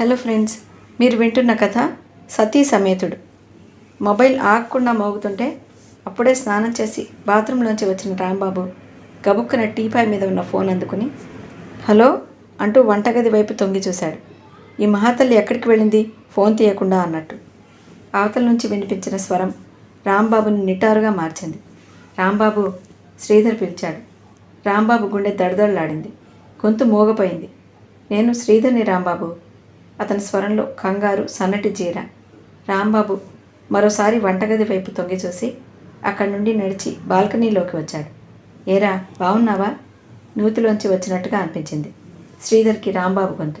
Hello friends మీరు వింటున్న కథ సతీ సమేతుడు. మొబైల్ ఆగకుండా మోగుతుంటే అప్పుడే స్నానం చేసి బాత్రూంలోంచి వచ్చిన రాంబాబు గబుక్కున టీపాయ్ మీద ఉన్న ఫోన్ అందుకుని హలో అంటూ వంటగది వైపు తొంగి చూశాడు. ఈ మహాతల్లి ఎక్కడికి వెళ్ళింది? ఫోన్ తీయకుండా అన్నట్టు. అవతల నుంచి వినిపించిన స్వరం రాంబాబుని నిటారుగా మార్చింది. రాంబాబు శ్రీధర్ పిలిచాడు. రాంబాబు గుండె దడదడలాడింది. గొంతు మోగపోయింది. నేను శ్రీధర్ని రాంబాబు. అతని స్వరంలో కంగారు సన్నటి జీర. రాంబాబు మరోసారి వంటగది వైపు తొంగి చూసి అక్కడి నుండి నడిచి బాల్కనీలోకి వచ్చాడు. ఏరా బాగున్నావా నూతిలోంచి వచ్చినట్టుగా అనిపించింది. శ్రీధర్కి రాంబాబు గొంతు.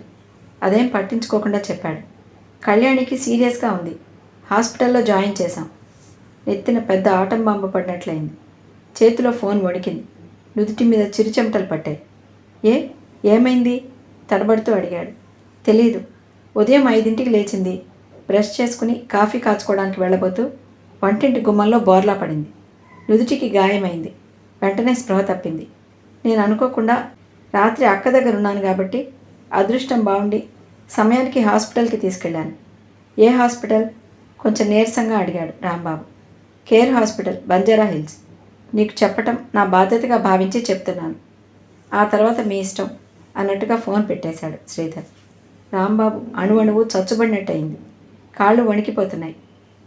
అదేం పట్టించుకోకుండా చెప్పాడు. కళ్యాణికి సీరియస్గా ఉంది. హాస్పిటల్లో జాయిన్ చేశాం. నెత్తిన పెద్ద ఆటం బాంబు పడినట్లయింది. చేతిలో ఫోన్ వణికింది. నుదుటి మీద చిరుచెమటలు పట్టాయి. ఏ? ఏమైంది? తడబడుతూ అడిగాడు. తెలీదు. ఉదయం ఐదింటికి లేచింది. బ్రష్ చేసుకుని కాఫీ కాచుకోవడానికి వెళ్ళబోతూ వంటింటి గుమ్మంలో బోర్లా పడింది. నుదుటికి గాయమైంది. వెంటనే స్పృహ తప్పింది. నేను అనుకోకుండా రాత్రి అక్క దగ్గర ఉన్నాను కాబట్టి అదృష్టం బాగుండి సమయానికి హాస్పిటల్కి తీసుకెళ్ళాను. ఏ హాస్పిటల్? కొంచెం నీరసంగా అడిగాడు Rambabu. Care hospital Banjara Hills. నీకు చెప్పటం నా బాధ్యతగా భావించి చెప్తున్నాను. ఆ తర్వాత మీ ఇష్టం అన్నట్టుగా ఫోన్ పెట్టేశాడు శ్రీధర్. రాంబాబు అణువణువు చచ్చుబడినట్టయింది. కాళ్ళు వణికిపోతున్నాయి.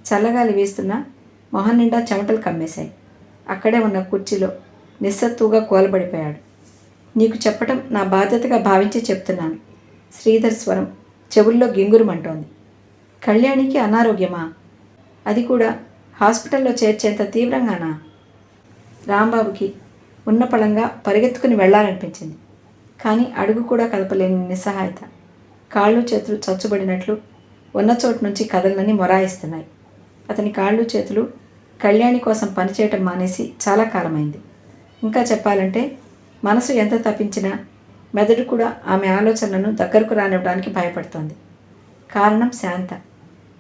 చల్లగాలి వేస్తున్నా మొహం నిండా చెమటలు కమ్మేశాయి. అక్కడే ఉన్న కుర్చీలో నిస్సత్తుగా కూలబడిపోయాడు. నీకు చెప్పటం నా బాధ్యతగా భావించి చెప్తున్నాను. శ్రీధర్ స్వరం చెవుల్లో గింగురుమంటోంది. కళ్యాణికి అనారోగ్యమా? అది కూడా హాస్పిటల్లో చేర్చేంత తీవ్రంగానా? రాంబాబుకి ఉన్న పళంగా పరిగెత్తుకుని వెళ్ళాలనిపించింది కానీ అడుగు కూడా కలపలేని నిస్సహాయత. కాళ్ళు చేతులు చచ్చుబడినట్లు ఉన్న చోటు నుంచి కదలనని మొరాయిస్తున్నాయి. అతని కాళ్ళు చేతులు కళ్యాణి కోసం పనిచేయటం మానేసి చాలా కాలమైంది. ఇంకా చెప్పాలంటే మనసు ఎంత తప్పించినా మెదడు కూడా ఆమె ఆలోచనలను దగ్గరకు రానివ్వడానికి భయపడుతోంది. కారణం శాంత.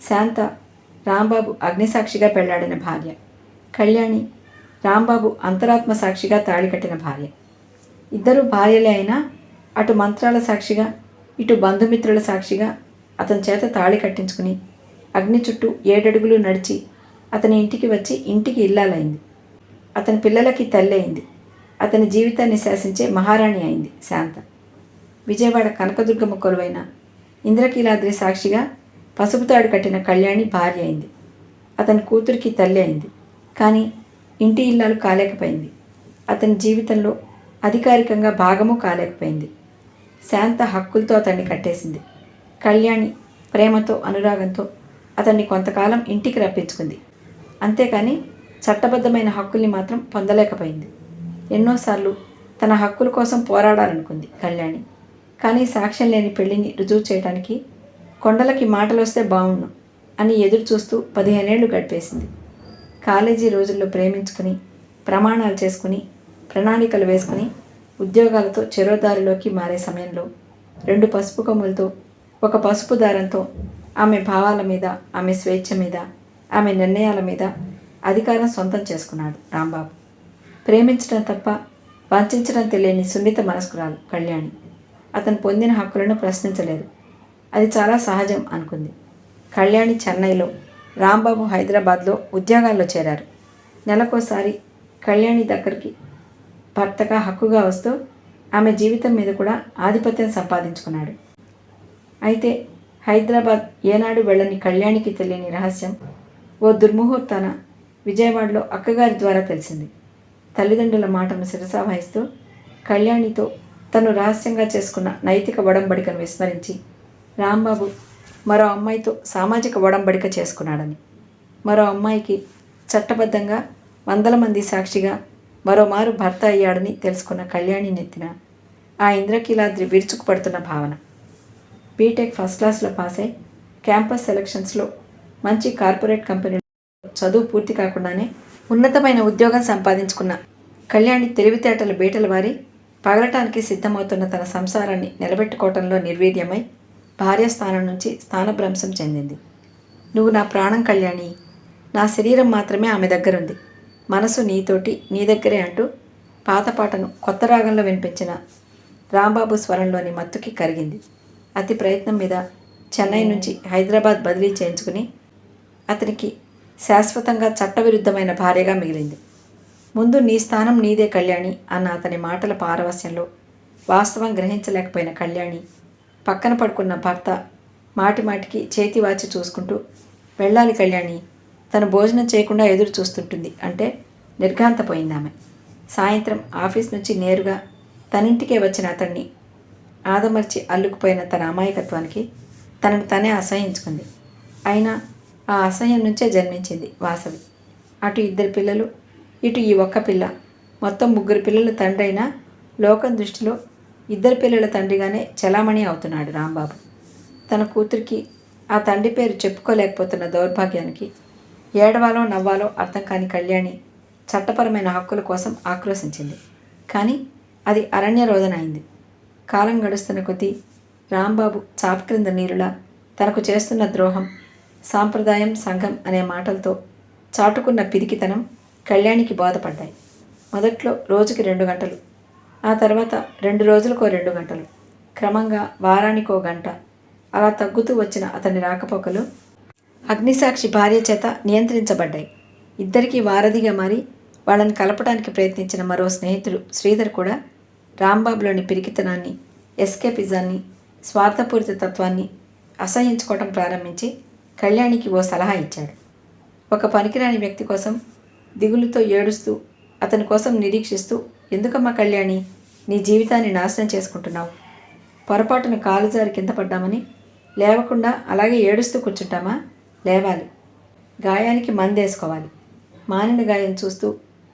శాంత రాంబాబు అగ్నిసాక్షిగా పెళ్ళాడిన భార్య. కళ్యాణి రాంబాబు అంతరాత్మ సాక్షిగా తాళి కట్టిన భార్య. ఇద్దరు భార్యలే అయినా అటు మంత్రాల సాక్షిగా ఇటు బంధుమిత్రుల సాక్షిగా అతని చేత తాళి కట్టించుకుని అగ్ని చుట్టూ ఏడడుగులు నడిచి అతని ఇంటికి వచ్చి ఇంటికి ఇల్లాలైంది. అతని పిల్లలకి తల్లి అయింది. అతని జీవితాన్ని శాసించే మహారాణి అయింది శాంత. విజయవాడ కనకదుర్గమ్మ కొలువైన ఇంద్రకీలాద్రి సాక్షిగా పసుపుతాడు కట్టిన కళ్యాణి భార్య అయింది. అతని కూతురికి తల్లి అయింది. కానీ ఇంటి ఇల్లాలు కాలేకపోయింది. అతని జీవితంలో అధికారికంగా భాగము కాలేకపోయింది. శాంత హక్కులతో అతన్ని కట్టేసింది. కళ్యాణి ప్రేమతో అనురాగంతో అతన్ని కొంతకాలం ఇంటికి రప్పించుకుంది. అంతేకాని చట్టబద్ధమైన హక్కుల్ని మాత్రం పొందలేకపోయింది. ఎన్నోసార్లు తన హక్కుల కోసం పోరాడాలనుకుంది కళ్యాణి. కానీ సాక్ష్యం లేని పెళ్ళిని రుజువు చేయడానికి కొండలకి మాటలు వస్తే బాగుండు అని ఎదురు చూస్తూ పదిహేనేళ్ళు గడిపేసింది. కాలేజీ రోజుల్లో ప్రేమించుకుని ప్రమాణాలు చేసుకుని ప్రణాళికలు వేసుకుని ఉద్యోగాలతో చెరోదారిలోకి మారే సమయంలో రెండు పసుపు కొమ్ములతో ఒక పసుపు దారంతో ఆమె భావాల మీద ఆమె స్వేచ్ఛ మీద ఆమె నిర్ణయాల మీద అధికారం సొంతం చేసుకున్నాడు రాంబాబు. ప్రేమించడం తప్ప వంచడం తెలియని సున్నిత మనస్కురాలు కళ్యాణి. అతను పొందిన హక్కులను ప్రశ్నించలేదు. అది చాలా సహజం అనుకుంది. కళ్యాణి చెన్నైలో రాంబాబు హైదరాబాద్లో ఉద్యోగాల్లో చేరారు. నెలకోసారి కళ్యాణి దగ్గరికి భర్తగా హక్కుగా వస్తూ ఆమె జీవితం మీద కూడా ఆధిపత్యం సంపాదించుకున్నాడు. అయితే హైదరాబాద్ ఏనాడు వెళ్ళని కళ్యాణికి తెలియని రహస్యం ఓ దుర్ముహూర్తాన విజయవాడలో అక్కగారి ద్వారా తెలిసింది. తల్లిదండ్రుల మాటను శిరసా వహిస్తూ కళ్యాణితో తను రహస్యంగా చేసుకున్న నైతిక ఒడంబడికను విస్మరించి రాంబాబు మరో అమ్మాయితో సామాజిక ఒడంబడిక చేసుకున్నాడని. మరో అమ్మాయికి చట్టబద్ధంగా వందల మంది సాక్షిగా మరోమారు భర్త అయ్యాడని తెలుసుకున్న కళ్యాణి నెత్తిన ఆ ఇంద్రకీలాద్రి విరుచుకుపడుతున్న భావన. బీటెక్ ఫస్ట్ క్లాస్లో పాస్ అయి క్యాంపస్ సెలక్షన్స్లో మంచి కార్పొరేట్ కంపెనీలో చదువు పూర్తి కాకుండానే ఉన్నతమైన ఉద్యోగం సంపాదించుకున్న కళ్యాణి తెలివితేటల బీటల వారి పగలటానికి సిద్ధమవుతున్న తన సంసారాన్ని నిలబెట్టుకోవటంలో నిర్వీర్యమై భార్య స్థానం నుంచి స్థానభ్రంశం చెందింది. నువ్వు నా ప్రాణం కళ్యాణి. నా శరీరం మాత్రమే ఆమె దగ్గరుంది. మనసు నీతోటి నీ దగ్గరే అంటూ పాత పాటను కొత్త రాగంలో వినిపించిన రాంబాబు స్వరంలోని మత్తుకి కరిగింది. అతి ప్రయత్నం మీద చెన్నై నుంచి హైదరాబాద్ బదిలీ చేయించుకుని అతనికి శాశ్వతంగా చట్టవిరుద్ధమైన భార్యగా మిగిలింది. ముందు నీ స్థానం నీదే కళ్యాణి అన్న అతని మాటల పారవస్యంలో వాస్తవం గ్రహించలేకపోయిన కళ్యాణి పక్కన పడుకున్న భర్త మాటి మాటికి చేతి వాచి చూసుకుంటూ వెళ్ళాలి కళ్యాణి తను భోజనం చేయకుండా ఎదురు చూస్తుంటుంది. అంటే నిర్ఘాంతపోయింది ఆమె సాయంత్రం ఆఫీస్ నుంచి నేరుగా తనింటికే వచ్చిన అతన్ని ఆదమర్చి అల్లుకుపోయిన తన అమాయకత్వానికి తనను తనే అసహించుకుంది. అయినా ఆ అసహ్యం నుంచే జన్మించింది వాసవి. అటు ఇద్దరు పిల్లలు ఇటు ఈ ఒక్క పిల్ల. మొత్తం ముగ్గురు పిల్లల తండ్రి అయినా లోకం దృష్టిలో ఇద్దరు పిల్లల తండ్రిగానే చలామణి అవుతున్నాడు రాంబాబు. తన కూతురికి ఆ తండ్రి పేరు చెప్పుకోలేకపోతున్న దౌర్భాగ్యానికి ఏడవాలో నవ్వాలో అర్థం కాని కళ్యాణి చట్టపరమైన హక్కుల కోసం ఆక్రోశించింది. కానీ అది అరణ్య రోదన అయింది. కాలం గడుస్తున్న కొద్దీ రాంబాబు చాప క్రింద నీరులా తనకు చేస్తున్న ద్రోహం సాంప్రదాయం సంఘం అనే మాటలతో చాటుకున్న పిరికితనం కళ్యాణికి బోధపడ్డాయి. మొదట్లో రోజుకి రెండు గంటలు ఆ తర్వాత రెండు రోజులకో రెండు గంటలు క్రమంగా వారానికో గంట అలా తగ్గుతూ వచ్చిన అతని రాకపోకలు అగ్నిసాక్షి భార్య చేత నియంత్రించబడ్డాయి. ఇద్దరికీ వారధిగా మారి వాళ్ళని కలపడానికి ప్రయత్నించిన మరో స్నేహితుడు శ్రీధర్ కూడా రాంబాబులోని పిరికితనాన్ని ఎస్కేపిజాన్ని స్వార్థపూరిత తత్వాన్ని అసహించుకోవటం ప్రారంభించి కళ్యాణికి ఓ సలహా ఇచ్చాడు. ఒక పనికిరాని వ్యక్తి కోసం దిగులుతో ఏడుస్తూ అతని కోసం నిరీక్షిస్తూ ఎందుకమ్మా కళ్యాణి నీ జీవితాన్ని నాశనం చేసుకుంటున్నావు? పొరపాటున కాలు జారి కింద పడ్డామని లేవకుండా అలాగే ఏడుస్తూ కూర్చుంటామా? లేవాలి. గాయానికి మందేసుకోవాలి. మానిన గాయం చూస్తూ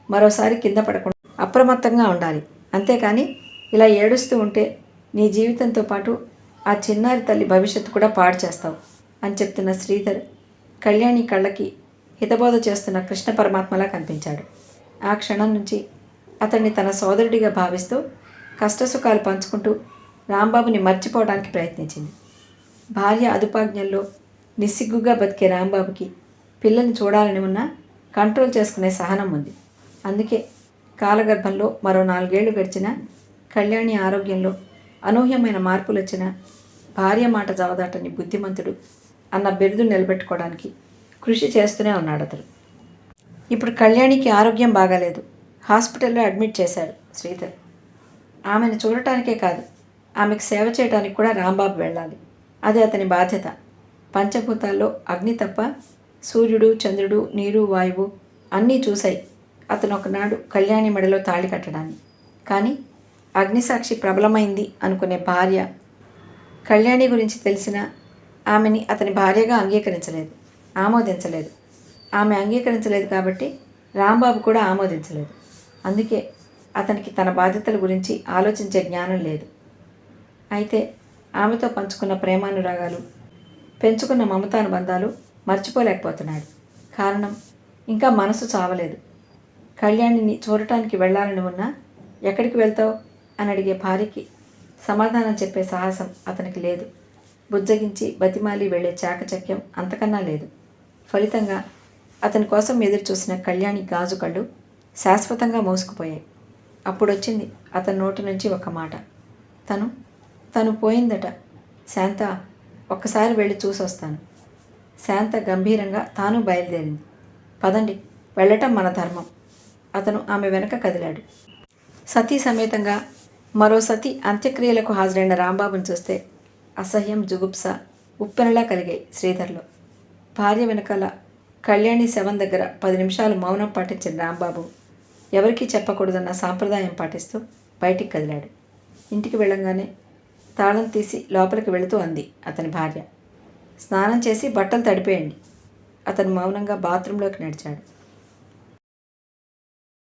మరోసారి కింద పడకుండా అప్రమత్తంగా ఉండాలి. అంతేకాని ఇలా ఏడుస్తూ ఉంటే నీ జీవితంతో పాటు ఆ చిన్నారి తల్లి భవిష్యత్తు కూడా పాడు చేస్తావు అని చెప్తున్న శ్రీధర్ కళ్యాణి కళ్ళకి హితబోధ చేస్తున్న కృష్ణ పరమాత్మలా కనిపించాడు. ఆ క్షణం నుంచి అతన్ని తన సోదరుడిగా భావిస్తూ కష్టసుఖాలు పంచుకుంటూ రాంబాబుని మర్చిపోవడానికి ప్రయత్నించింది. భార్య అదుపాజ్ఞల్లో నిస్సిగ్గుగా బతికే రాంబాబుకి పిల్లల్ని చూడాలని ఉన్నా కంట్రోల్ చేసుకునే సహనం ఉంది. అందుకే కాలగర్భంలో మరో నాలుగేళ్ళు గడిచిన కళ్యాణి ఆరోగ్యంలో అనూహ్యమైన మార్పులు వచ్చినా భార్య మాట జవదాటని బుద్ధిమంతుడు అన్న బిరుదు నిలబెట్టుకోవడానికి కృషి చేస్తూనే ఉన్నాడు అతడు. ఇప్పుడు కళ్యాణికి ఆరోగ్యం బాగాలేదు. హాస్పిటల్లో అడ్మిట్ చేశాడు శ్రీధర్. ఆమెను చూడటానికే కాదు ఆమెకు సేవ చేయడానికి కూడా రాంబాబు వెళ్ళాలి. అది అతని బాధ్యత. పంచభూతాల్లో అగ్ని తప్ప సూర్యుడు చంద్రుడు నీరు వాయువు అన్నీ చూశాయి. అతను ఒకనాడు కళ్యాణి మెడలో తాళి కట్టడాన్ని. కానీ అగ్నిసాక్షి ప్రబలమైంది అనుకునే భార్య కళ్యాణి గురించి తెలిసిన ఆమెని అతని భార్యగా అంగీకరించలేదు ఆమోదించలేదు. ఆమె అంగీకరించలేదు కాబట్టి రాంబాబు కూడా ఆమోదించలేదు. అందుకే అతనికి తన బాధ్యతల గురించి ఆలోచించే జ్ఞానం లేదు. అయితే ఆమెతో పంచుకున్న ప్రేమానురాగాలు పెంచుకున్న మమతానుబంధాలు మర్చిపోలేకపోతున్నాడు. కారణం ఇంకా మనసు చావలేదు. కళ్యాణిని చూడటానికి వెళ్ళాలని ఉన్నా ఎక్కడికి వెళ్తావు? అని అడిగే భార్యకి సమాధానం చెప్పే సాహసం అతనికి లేదు. బుజ్జగించి బతిమాలి వెళ్ళే చాకచక్యం అంతకన్నా లేదు. ఫలితంగా అతని కోసం ఎదురు చూసిన కళ్యాణి గాజు కళ్ళు శాశ్వతంగా మోసుకుపోయాయి. అప్పుడొచ్చింది అతని నోటి నుంచి ఒక మాట. తను తను పోయిందట. శాంత ఒక్కసారి వెళ్ళి చూసొస్తాను. శాంత గంభీరంగా తాను బయలుదేరింది. పదండి వెళ్ళటం మన ధర్మం. అతను ఆమె వెనక కదిలాడు. సతీ సమేతంగా మరో సతి అంత్యక్రియలకు హాజరైన రాంబాబుని చూస్తే అసహ్యం జుగుప్స ఉప్పెనలా కలిగాయి శ్రీధర్లో. భార్య వెనకాల కళ్యాణి శవం దగ్గర పది నిమిషాలు మౌనం పాటించిన రాంబాబు ఎవరికీ చెప్పకూడదన్న సాంప్రదాయం పాటిస్తూ బయటికి కదిలాడు. ఇంటికి వెళ్ళంగానే తాళం తీసి లోపలికి వెళుతూ అంది అతని భార్య. స్నానం చేసి బట్టలు తడిపేయండి. అతను మౌనంగా బాత్రూంలోకి నడిచాడు.